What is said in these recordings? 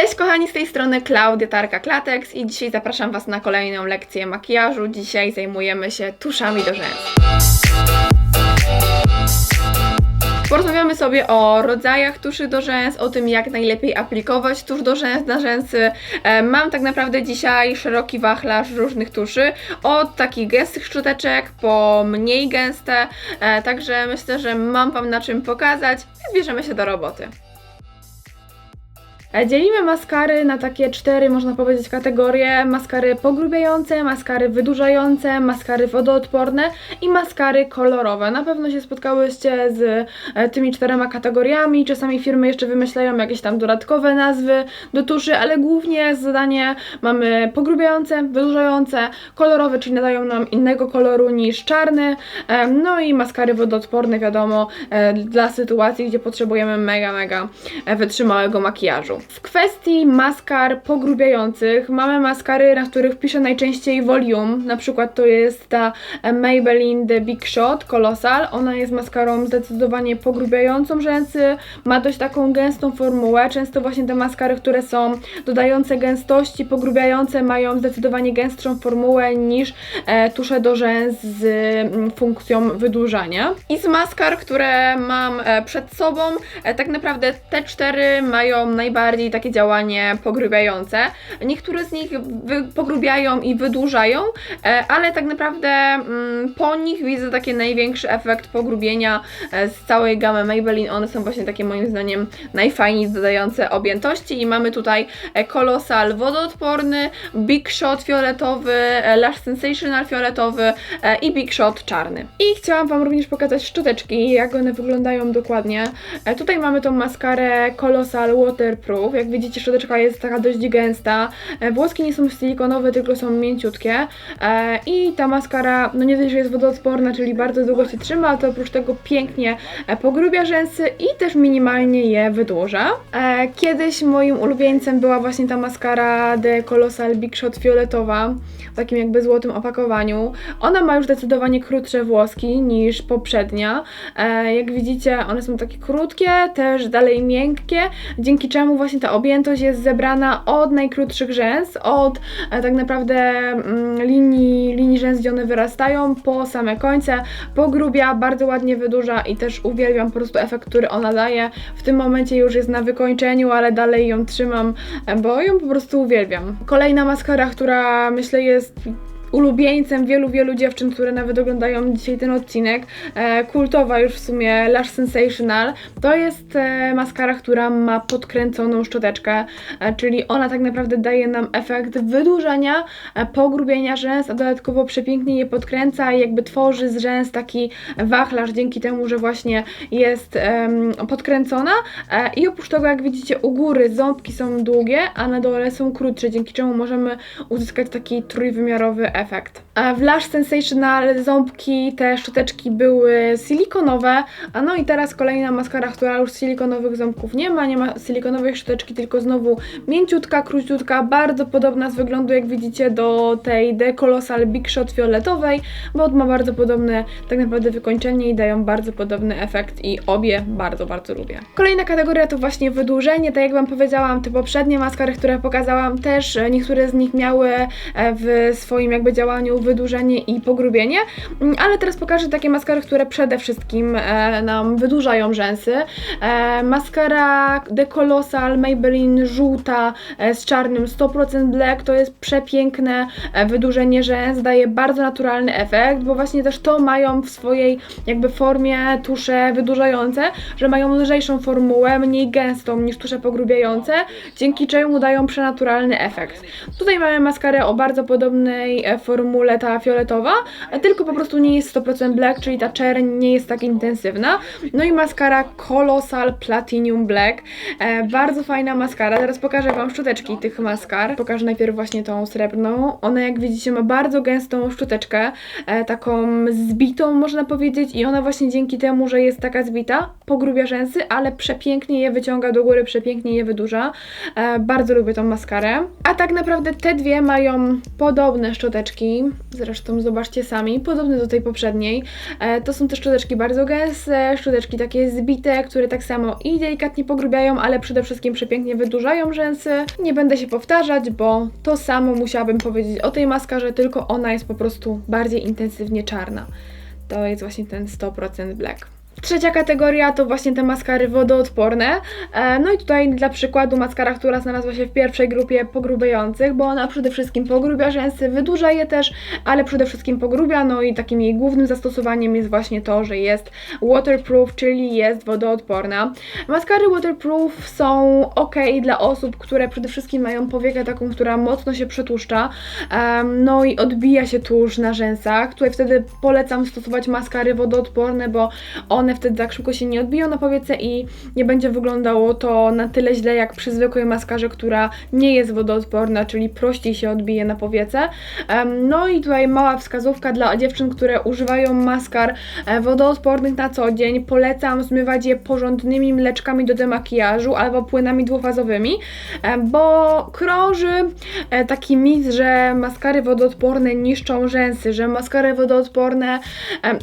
Cześć kochani, z tej strony Klaudia Tarka Klatex i dzisiaj zapraszam Was na kolejną lekcję makijażu. Dzisiaj zajmujemy się tuszami do rzęs. Porozmawiamy sobie o rodzajach tuszy do rzęs, o tym jak najlepiej aplikować tusz do rzęs na rzęsy. E, Mam tak naprawdę dzisiaj szeroki wachlarz różnych tuszy, od takich gęstych szczoteczek po mniej gęste, e, także myślę, że mam Wam na czym pokazać, więc bierzemy się do roboty. E, Dzielimy maskary na takie cztery, można powiedzieć, kategorie. Maskary pogrubiające, maskary wydłużające, maskary wodoodporne i maskary kolorowe. Na pewno się spotkałyście z e, tymi czterema kategoriami. Czasami firmy jeszcze wymyślają jakieś tam dodatkowe nazwy do tuszy, ale głównie zadanie mamy pogrubiające, wydłużające, kolorowe, czyli nadają nam innego koloru niż czarny. E, No i maskary wodoodporne, wiadomo, dla sytuacji, gdzie potrzebujemy mega, mega wytrzymałego makijażu. W kwestii maskar pogrubiających mamy maskary, na których piszę najczęściej volume. Na przykład to jest ta Maybelline The Big Shot Colossal. Ona jest maskarą zdecydowanie pogrubiającą rzęsy, ma dość taką gęstą formułę. Często właśnie te maskary, które są dodające gęstości, pogrubiające, mają zdecydowanie gęstszą formułę niż e, tusze do rzęs z mm, funkcją wydłużania. I z maskar, które mam e, przed sobą, e, tak naprawdę te cztery mają najbardziej takie działanie pogrubiające. Niektóre z nich pogrubiają i wydłużają, e, ale tak naprawdę mm, po nich widzę taki największy efekt pogrubienia e, z całej gamy Maybelline. One są właśnie takie moim zdaniem najfajniej dodające objętości i mamy tutaj e, Colossal wodoodporny, Big Shot fioletowy, Lash Sensational fioletowy i Big Shot czarny. I chciałam Wam również pokazać szczoteczki, jak one wyglądają dokładnie. Tutaj mamy tą maskarę Colossal Waterproof. Jak widzicie, szczoteczka jest taka dość gęsta. E, Włoski nie są silikonowe, tylko są mięciutkie. E, I ta maskara, no nie dość, że jest wodoodporna, czyli bardzo długo się trzyma, to oprócz tego pięknie e, pogrubia rzęsy i też minimalnie je wydłuża. Kiedyś moim ulubieńcem była właśnie ta maskara The Colossal Big Shot fioletowa, w takim jakby złotym opakowaniu. Ona ma już zdecydowanie krótsze włoski niż poprzednia. Jak widzicie, one są takie krótkie, też dalej miękkie, dzięki czemu właśnie ta objętość jest zebrana od najkrótszych rzęs, od e, tak naprawdę mm, linii, linii rzęs, gdzie one wyrastają, po same końce, pogrubia, bardzo ładnie wydłuża i też uwielbiam po prostu efekt, który ona daje. W tym momencie już jest na wykończeniu, ale dalej ją trzymam, e, bo ją po prostu uwielbiam. Kolejna maskara, która myślę jest ulubieńcem wielu, wielu dziewczyn, które nawet oglądają dzisiaj ten odcinek. E, kultowa już w sumie Lash Sensational. To jest e, maskara, która ma podkręconą szczoteczkę, e, czyli ona tak naprawdę daje nam efekt wydłużenia, e, pogrubienia rzęs, a dodatkowo przepięknie je podkręca i jakby tworzy z rzęs taki wachlarz dzięki temu, że właśnie jest em, podkręcona. E, I oprócz tego, jak widzicie, u góry ząbki są długie, a na dole są krótsze, dzięki czemu możemy uzyskać taki trójwymiarowy efekt. W Lash Sensational ząbki, te szczoteczki były silikonowe, a no i teraz kolejna maskara, która już silikonowych ząbków nie ma, nie ma silikonowej szczoteczki, tylko znowu mięciutka, króciutka, bardzo podobna z wyglądu, jak widzicie, do tej The Colossal Big Shot fioletowej, bo ma bardzo podobne tak naprawdę wykończenie i dają bardzo podobny efekt i obie bardzo, bardzo lubię. Kolejna kategoria to właśnie wydłużenie, tak jak Wam powiedziałam, te poprzednie maskary, które pokazałam też, e, niektóre z nich miały e, w swoim jakby działaniu wydłużenie i pogrubienie, Mm, ale teraz pokażę takie maskary, które przede wszystkim e, nam wydłużają rzęsy. E, maskara The Colossal Maybelline żółta e, z czarnym 100% black to jest przepiękne e, wydłużenie rzęs, daje bardzo naturalny efekt, bo właśnie też to mają w swojej jakby formie tusze wydłużające, że mają lżejszą formułę, mniej gęstą niż tusze pogrubiające, dzięki czemu dają przenaturalny efekt. Tutaj mamy maskarę o bardzo podobnej e, formule, ta fioletowa, tylko po prostu nie jest 100% black, czyli ta czerń nie jest tak intensywna. No i maskara Colossal Platinum Black. E, bardzo fajna maskara. Teraz pokażę Wam szczoteczki tych maskar. Pokażę najpierw właśnie tą srebrną. Ona jak widzicie ma bardzo gęstą szczoteczkę, e, taką zbitą można powiedzieć i ona właśnie dzięki temu, że jest taka zbita, pogrubia rzęsy, ale przepięknie je wyciąga do góry, przepięknie je wydłuża. E, bardzo lubię tą maskarę. A tak naprawdę te dwie mają podobne szczoteczki zresztą zobaczcie sami, podobne do tej poprzedniej. E, to są też szczoteczki bardzo gęste, szczoteczki takie zbite, które tak samo i delikatnie pogrubiają, ale przede wszystkim przepięknie wydłużają rzęsy. Nie będę się powtarzać, bo to samo musiałabym powiedzieć o tej maskarze, tylko ona jest po prostu bardziej intensywnie czarna. To jest właśnie ten 100% black. Trzecia kategoria to właśnie te maskary wodoodporne. E, No i tutaj dla przykładu maskara, która znalazła się w pierwszej grupie pogrubiających, bo ona przede wszystkim pogrubia rzęsy, wydłuża je też, ale przede wszystkim pogrubia, no i takim jej głównym zastosowaniem jest właśnie to, że jest waterproof, czyli jest wodoodporna. Maskary waterproof są ok dla osób, które przede wszystkim mają powiekę taką, która mocno się przetłuszcza, no i odbija się tłuszcz na rzęsach. Tutaj wtedy polecam stosować maskary wodoodporne, bo one wtedy tak szybko się nie odbiją na powiece i nie będzie wyglądało to na tyle źle jak przy zwykłej maskarze, która nie jest wodoodporna, czyli prościej się odbije na powiece. No i tutaj mała wskazówka dla dziewczyn, które używają maskar e, wodoodpornych na co dzień. Polecam zmywać je porządnymi mleczkami do demakijażu albo płynami dwufazowymi, e, bo krąży e, taki mit, że maskary wodoodporne niszczą rzęsy, że maskary wodoodporne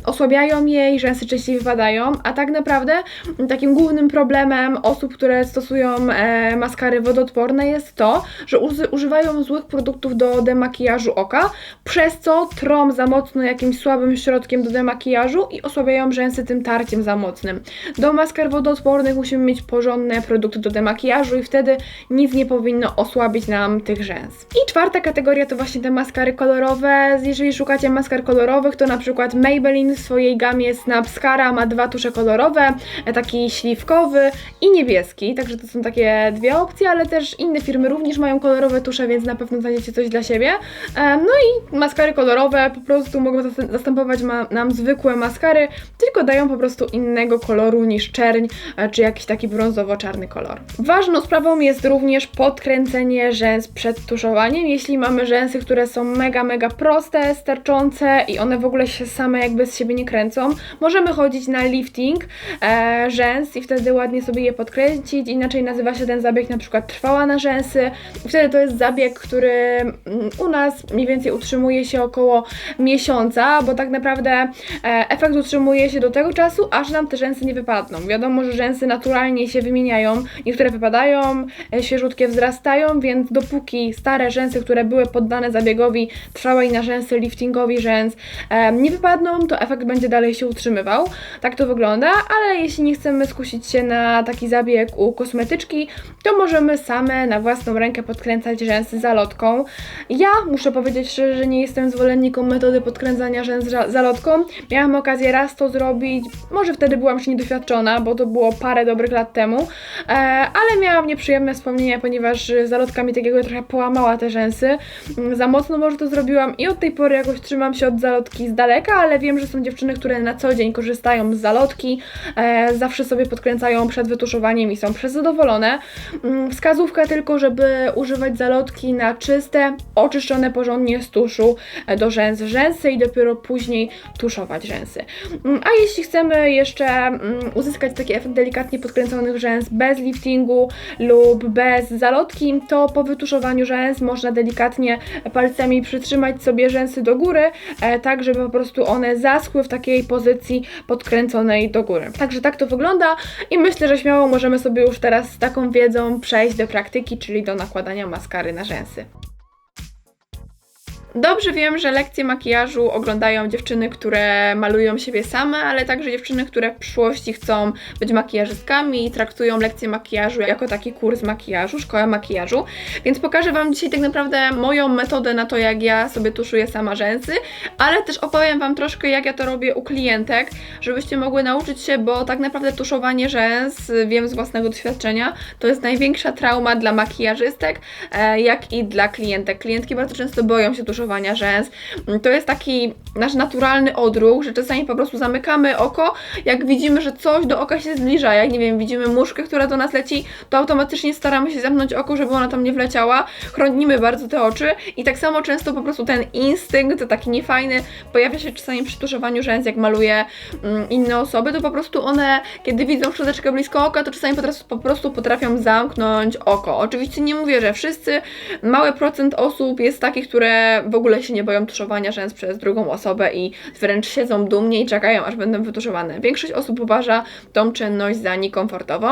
osłabiają je i rzęsy częściej wypadają, a tak naprawdę takim głównym problemem osób, które stosują e, maskary wodoodporne jest to, że używają złych produktów do demakijażu oka, przez co trą za mocno jakimś słabym środkiem do demakijażu i osłabiają rzęsy tym tarciem za mocnym. Do maskar wodoodpornych musimy mieć porządne produkty do demakijażu i wtedy nic nie powinno osłabić nam tych rzęs. I czwarta kategoria to właśnie te maskary kolorowe. Jeżeli szukacie maskar kolorowych, to na przykład Maybelline w swojej gamie Snapscara ma dwa tusze kolorowe, e, taki śliwkowy i niebieski, także to są takie dwie opcje, ale też inne firmy również mają kolorowe tusze, więc na pewno znajdziecie coś dla siebie. No i maskary kolorowe po prostu mogą zas- zastępować nam zwykłe maskary, tylko dają po prostu innego koloru niż czerń, e, czy jakiś taki brązowo-czarny kolor. Ważną sprawą jest również podkręcenie rzęs przed tuszowaniem. Jeśli mamy rzęsy, które są mega, mega proste, sterczące i one w ogóle się same jakby z siebie nie kręcą, możemy chodzić na lifting e, rzęs i wtedy ładnie sobie je podkręcić. Inaczej nazywa się ten zabieg na przykład trwała na rzęsy. I wtedy to jest zabieg, który mm, u nas mniej więcej utrzymuje się około miesiąca, bo tak naprawdę e, efekt utrzymuje się do tego czasu, aż nam te rzęsy nie wypadną. Wiadomo, że rzęsy naturalnie się wymieniają, niektóre wypadają, e, świeżutkie wzrastają, więc dopóki stare rzęsy, które były poddane zabiegowi trwałej na rzęsy, liftingowi rzęs e, nie wypadną, to efekt będzie dalej się utrzymywał. Tak to wygląda, ale jeśli nie chcemy skusić się na taki zabieg u kosmetyczki, to możemy same na własną rękę podkręcać rzęsy zalotką. Ja muszę powiedzieć szczerze, że nie jestem zwolenniką metody podkręcania rzęs zalotką. Miałam okazję raz to zrobić, może wtedy byłam jeszcze niedoświadczona, bo to było parę dobrych lat temu, e, ale miałam nieprzyjemne wspomnienia, ponieważ zalotka mi takiego trochę połamała te rzęsy. Mm, Za mocno może to zrobiłam i od tej pory jakoś trzymam się od zalotki z daleka, ale wiem, że są dziewczyny, które na co dzień korzystają z zalotki, e, zawsze sobie podkręcają przed wytuszowaniem i są przezadowolone. Mm, Wskazówka tylko, żeby używać zalotki na czyste, oczyszczone porządnie z tuszu e, do rzęs rzęsy i dopiero później tuszować rzęsy. Mm, A jeśli chcemy jeszcze mm, uzyskać taki efekt delikatnie podkręconych rzęs bez liftingu lub bez zalotki, to po wytuszowaniu rzęs można delikatnie palcami przytrzymać sobie rzęsy do góry, e, tak żeby po prostu one zaschły w takiej pozycji podkręconej do góry. Także tak to wygląda i myślę, że śmiało możemy sobie już teraz z taką wiedzą przejść do praktyki, czyli do nakładania maskary na rzęsy. Dobrze wiem, że lekcje makijażu oglądają dziewczyny, które malują siebie same, ale także dziewczyny, które w przyszłości chcą być makijażystkami i traktują lekcje makijażu jako taki kurs makijażu, szkołę makijażu. Więc pokażę Wam dzisiaj tak naprawdę moją metodę na to, jak ja sobie tuszuję sama rzęsy, ale też opowiem Wam troszkę, jak ja to robię u klientek, żebyście mogły nauczyć się, bo tak naprawdę tuszowanie rzęs, wiem z własnego doświadczenia, to jest największa trauma dla makijażystek, e, jak i dla klientek. Klientki bardzo często boją się tuszowania rzęs. To jest taki nasz naturalny odruch, że czasami po prostu zamykamy oko, jak widzimy, że coś do oka się zbliża, jak nie wiem, widzimy muszkę, która do nas leci, to automatycznie staramy się zamknąć oko, żeby ona tam nie wleciała, chronimy bardzo te oczy i tak samo często po prostu ten instynkt, taki niefajny, pojawia się czasami przy tuszowaniu rzęs, jak maluje mm, inne osoby, to po prostu one, kiedy widzą szczoteczkę blisko oka, to czasami po prostu, po prostu potrafią zamknąć oko. Oczywiście nie mówię, że wszyscy, mały procent osób jest takich, które w ogóle się nie boją tuszowania rzęs przez drugą osobę i wręcz siedzą dumnie i czekają, aż będą wytuszowane. Większość osób uważa tą czynność za niekomfortową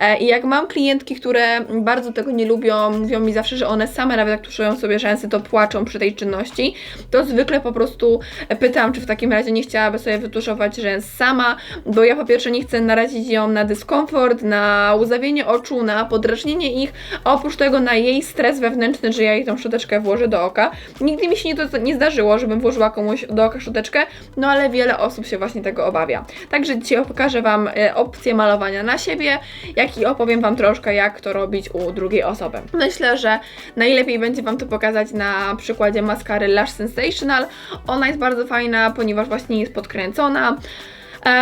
e, i jak mam klientki, które bardzo tego nie lubią, mówią mi zawsze, że one same nawet jak tuszują sobie rzęsy, to płaczą przy tej czynności, to zwykle po prostu pytam, czy w takim razie nie chciałaby sobie wytuszować rzęs sama, bo ja po pierwsze nie chcę narazić ją na dyskomfort, na łzawienie oczu, na podrażnienie ich, oprócz tego na jej stres wewnętrzny, że ja jej tą szczoteczkę włożę do oka. Nigdy mi się nie, to, nie zdarzyło, żebym włożyła komuś do oka szczoteczkę, no ale wiele osób się właśnie tego obawia. Także dzisiaj pokażę Wam e, opcję malowania na siebie, jak i opowiem Wam troszkę, jak to robić u drugiej osoby. Myślę, że najlepiej będzie Wam to pokazać na przykładzie maskary Lash Sensational. Ona jest bardzo fajna, ponieważ właśnie jest podkręcona.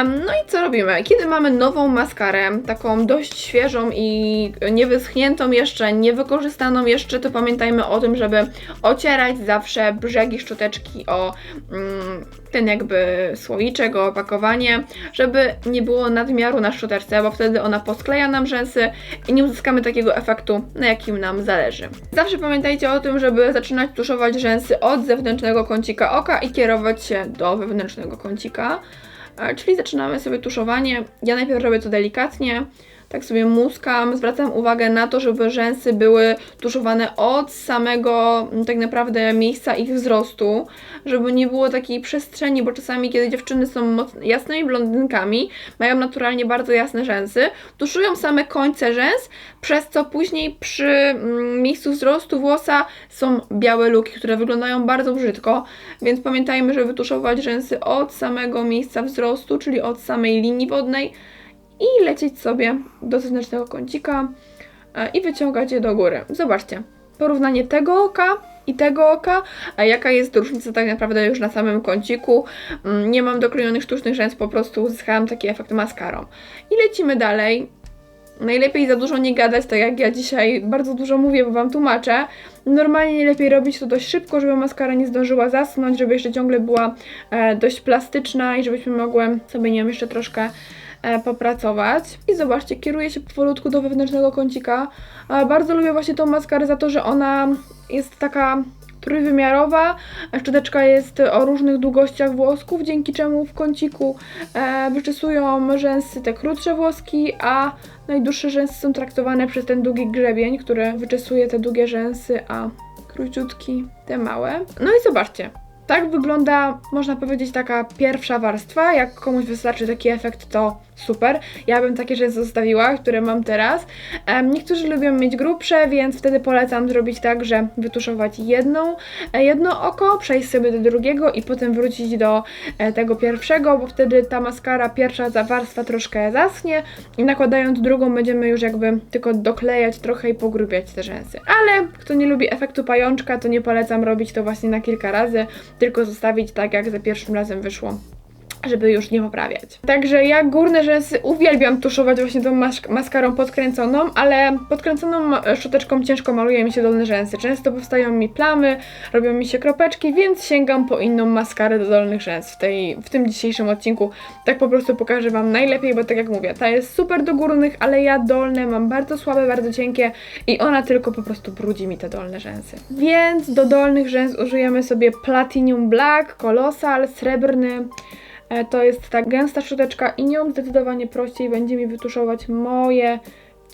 No i co robimy? Kiedy mamy nową maskarę, taką dość świeżą i niewyschniętą jeszcze, niewykorzystaną jeszcze, to pamiętajmy o tym, żeby ocierać zawsze brzegi szczoteczki o mm, ten jakby słoiczek, o opakowanie, żeby nie było nadmiaru na szczoteczce, bo wtedy ona poskleja nam rzęsy i nie uzyskamy takiego efektu, na jakim nam zależy. Zawsze pamiętajcie o tym, żeby zaczynać tuszować rzęsy od zewnętrznego kącika oka i kierować się do wewnętrznego kącika. Czyli zaczynamy sobie tuszowanie. Ja najpierw robię to delikatnie, tak sobie muskam. Zwracam uwagę na to, żeby rzęsy były tuszowane od samego m, tak naprawdę miejsca ich wzrostu, żeby nie było takiej przestrzeni, bo czasami kiedy dziewczyny są jasnymi blondynkami, mają naturalnie bardzo jasne rzęsy, tuszują same końce rzęs, przez co później przy mm, miejscu wzrostu włosa są białe luki, które wyglądają bardzo brzydko, więc pamiętajmy, żeby tuszować rzęsy od samego miejsca wzrostu, czyli od samej linii wodnej i lecieć sobie do zewnętrznego kącika e, i wyciągać je do góry. Zobaczcie, porównanie tego oka i tego oka, a jaka jest różnica tak naprawdę już na samym kąciku. Mm, Nie mam doklejonych sztucznych rzęs, po prostu uzyskałam taki efekt maskarą. I lecimy dalej. Najlepiej za dużo nie gadać, tak jak ja dzisiaj bardzo dużo mówię, bo Wam tłumaczę. Normalnie lepiej robić to dość szybko, żeby maskara nie zdążyła zasnąć, żeby jeszcze ciągle była e, dość plastyczna i żebyśmy mogły sobie nią jeszcze troszkę popracować. I zobaczcie, kieruję się powolutku do wewnętrznego kącika. E, bardzo lubię właśnie tą maskarę za to, że ona jest taka trójwymiarowa. a Szczoteczka jest o różnych długościach włosków, dzięki czemu w kąciku e, wyczesują rzęsy te krótsze włoski, a najdłuższe rzęsy są traktowane przez ten długi grzebień, który wyczesuje te długie rzęsy, a króciutki te małe. No i zobaczcie. Tak wygląda, można powiedzieć, taka pierwsza warstwa. Jak komuś wystarczy taki efekt, to super. Ja bym takie rzęsy zostawiła, które mam teraz. Niektórzy lubią mieć grubsze, więc wtedy polecam zrobić tak, że wytuszować jedną, e, jedno oko, przejść sobie do drugiego i potem wrócić do e, tego pierwszego, bo wtedy ta maskara, pierwsza warstwa troszkę zaschnie i nakładając drugą będziemy już jakby tylko doklejać trochę i pogrubiać te rzęsy. Ale kto nie lubi efektu pajączka, to nie polecam robić to właśnie na kilka razy, tylko zostawić tak, jak za pierwszym razem wyszło żeby już nie poprawiać. Także ja górne rzęsy uwielbiam tuszować właśnie tą mas- maskarą podkręconą, ale podkręconą szczoteczką ciężko maluje mi się dolne rzęsy. Często powstają mi plamy, robią mi się kropeczki, więc sięgam po inną maskarę do dolnych rzęs w, tej, w tym dzisiejszym odcinku. Tak po prostu pokażę Wam najlepiej, bo tak jak mówię, ta jest super do górnych, ale ja dolne mam bardzo słabe, bardzo cienkie i ona tylko po prostu brudzi mi te dolne rzęsy. Więc do dolnych rzęs użyjemy sobie Platinum Black, Colossal, srebrny, To jest ta gęsta szczoteczka i nią zdecydowanie prościej będzie mi wytuszować moje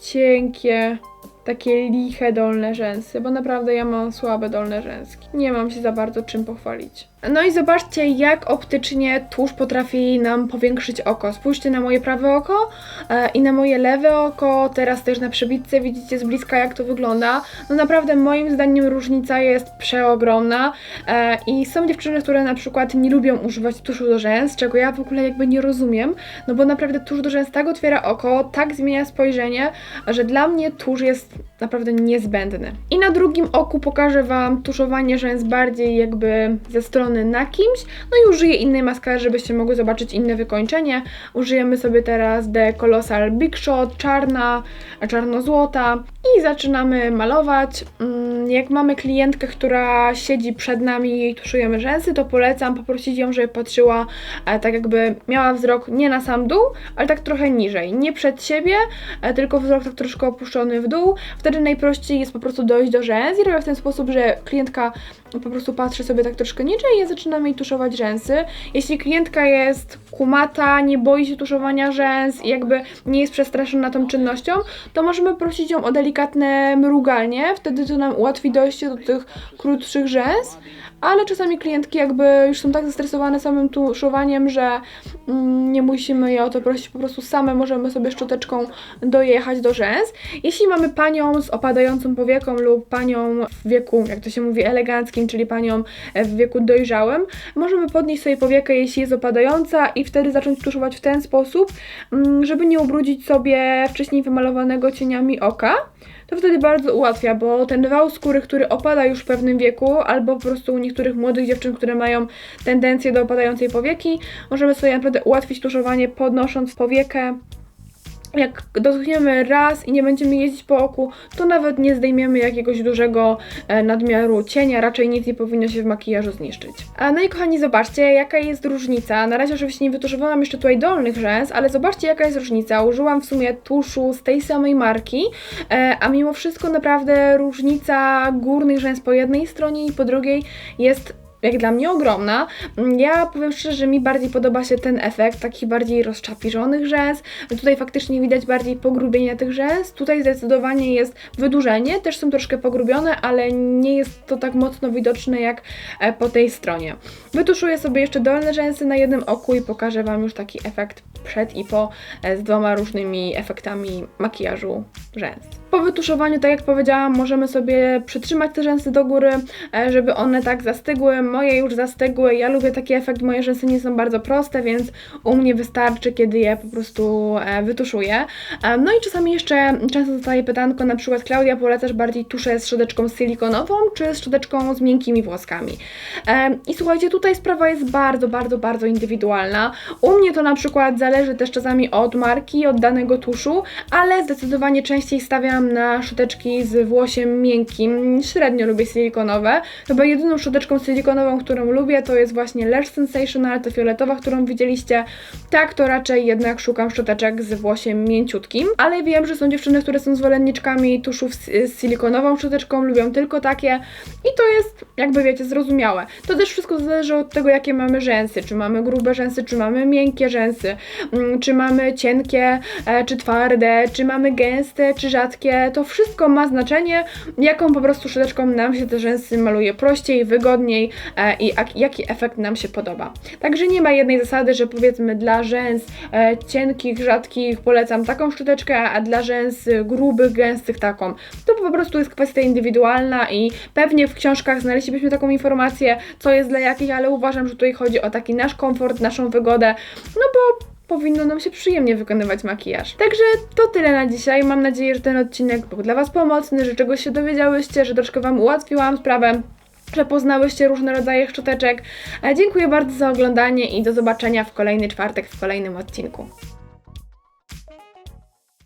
cienkie, takie liche dolne rzęsy, bo naprawdę ja mam słabe dolne rzęski. Nie mam się za bardzo czym pochwalić. No i zobaczcie, jak optycznie tusz potrafi nam powiększyć oko. Spójrzcie na moje prawe oko e, i na moje lewe oko, teraz też na przebitce, widzicie z bliska jak to wygląda. No naprawdę moim zdaniem różnica jest przeogromna e, i są dziewczyny, które na przykład nie lubią używać tuszu do rzęs, czego ja w ogóle jakby nie rozumiem, no bo naprawdę tusz do rzęs tak otwiera oko, tak zmienia spojrzenie, że dla mnie tusz jest naprawdę niezbędny. I na drugim oku pokażę Wam tuszowanie rzęs bardziej jakby ze strony na kimś, no i użyję innej maskary, żebyście mogły zobaczyć inne wykończenie. Użyjemy sobie teraz The Colossal Big Shot, czarna, czarno-złota i zaczynamy malować. Mm, jak mamy klientkę, która siedzi przed nami i tuszujemy rzęsy, to polecam poprosić ją, żeby patrzyła e, tak jakby miała wzrok nie na sam dół, ale tak trochę niżej. Nie przed siebie, e, tylko wzrok tak troszkę opuszczony w dół. Wtedy najprościej jest po prostu dojść do rzęs i robię w ten sposób, że klientka po prostu patrzy sobie tak troszkę niżej i ja zaczynam jej tuszować rzęsy. Jeśli klientka jest kumata, nie boi się tuszowania rzęs i jakby nie jest przestraszona tą czynnością, to możemy prosić ją o delikatne mruganie, wtedy to nam ułatwi dojście do tych krótszych rzęs, ale czasami klientki jakby już są tak zestresowane samym tuszowaniem, że mm, nie musimy je o to prosić, po prostu same możemy sobie szczoteczką dojechać do rzęs. Jeśli mamy panią z opadającą powieką lub panią w wieku, jak to się mówi, eleganckim, czyli panią e, w wieku dojrzałym, możemy podnieść sobie powiekę, jeśli jest opadająca i wtedy zacząć tuszować w ten sposób, mm, żeby nie ubrudzić sobie wcześniej wymalowanego cieniami oka to wtedy bardzo ułatwia, bo ten wał skóry, który opada już w pewnym wieku, albo po prostu u niektórych młodych dziewczyn, które mają tendencję do opadającej powieki, możemy sobie naprawdę ułatwić tuszowanie podnosząc powiekę. Jak dotkniemy raz i nie będziemy jeździć po oku, to nawet nie zdejmiemy jakiegoś dużego e, nadmiaru cienia, raczej nic nie powinno się w makijażu zniszczyć. No i kochani, zobaczcie jaka jest różnica. Na razie oczywiście nie wytuszowałam jeszcze tutaj dolnych rzęs, ale zobaczcie jaka jest różnica. Użyłam w sumie tuszu z tej samej marki, e, a mimo wszystko naprawdę różnica górnych rzęs po jednej stronie i po drugiej jest jak dla mnie ogromna. Ja powiem szczerze, że mi bardziej podoba się ten efekt takich bardziej rozczapirzonych rzęs. Tutaj faktycznie widać bardziej pogrubienie tych rzęs. Tutaj zdecydowanie jest wydłużenie, też są troszkę pogrubione, ale nie jest to tak mocno widoczne jak e, po tej stronie. Wytuszuję sobie jeszcze dolne rzęsy na jednym oku i pokażę Wam już taki efekt przed i po e, z dwoma różnymi efektami makijażu rzęs. Po wytuszowaniu, tak jak powiedziałam, możemy sobie przytrzymać te rzęsy do góry, e, żeby one tak zastygły. Moje już zastygły, ja lubię taki efekt, moje rzęsy nie są bardzo proste, więc u mnie wystarczy, kiedy je po prostu e, wytuszuję. No i czasami jeszcze często dostaję pytanko, na przykład Klaudia, polecasz bardziej tuszę z szczoteczką silikonową, czy z szczoteczką z miękkimi włoskami? I słuchajcie, tutaj sprawa jest bardzo, bardzo, bardzo indywidualna. U mnie to na przykład zależy też czasami od marki, od danego tuszu, ale zdecydowanie częściej stawiam na szczoteczki z włosiem miękkim. Średnio lubię silikonowe. Chyba jedyną szczoteczką silikonową, którą lubię, to jest właśnie Lash Sensational, to fioletowa, którą widzieliście. Tak, to raczej jednak szukam szczoteczek z włosiem mięciutkim, ale wiem, że są dziewczyny, które są zwolenniczkami tuszów z, z silikonową szczoteczką, lubią tylko takie i to jest, jakby wiecie, zrozumiałe. To też wszystko zależy od tego, jakie mamy rzęsy. Czy mamy grube rzęsy, czy mamy miękkie rzęsy, mm, czy mamy cienkie, e, czy twarde, czy mamy gęste, czy rzadkie. To wszystko ma znaczenie, jaką po prostu szczoteczką nam się te rzęsy maluje prościej, wygodniej e, i jaki efekt nam się podoba. Także nie ma jednej zasady, że powiedzmy dla rzęs e, cienkich, rzadkich polecam taką szczoteczkę, a dla rzęs grubych, gęstych taką. To po prostu jest kwestia indywidualna i pewnie w książkach znaleźlibyśmy taką informację, co jest dla jakich, ale uważam, że tutaj chodzi o taki nasz komfort, naszą wygodę, no bo powinno nam się przyjemnie wykonywać makijaż. Także to tyle na dzisiaj. Mam nadzieję, że ten odcinek był dla Was pomocny, że czegoś się dowiedziałyście, że troszkę Wam ułatwiłam sprawę że poznałyście różne rodzaje szczoteczek. E, dziękuję bardzo za oglądanie i do zobaczenia w kolejny czwartek w kolejnym odcinku.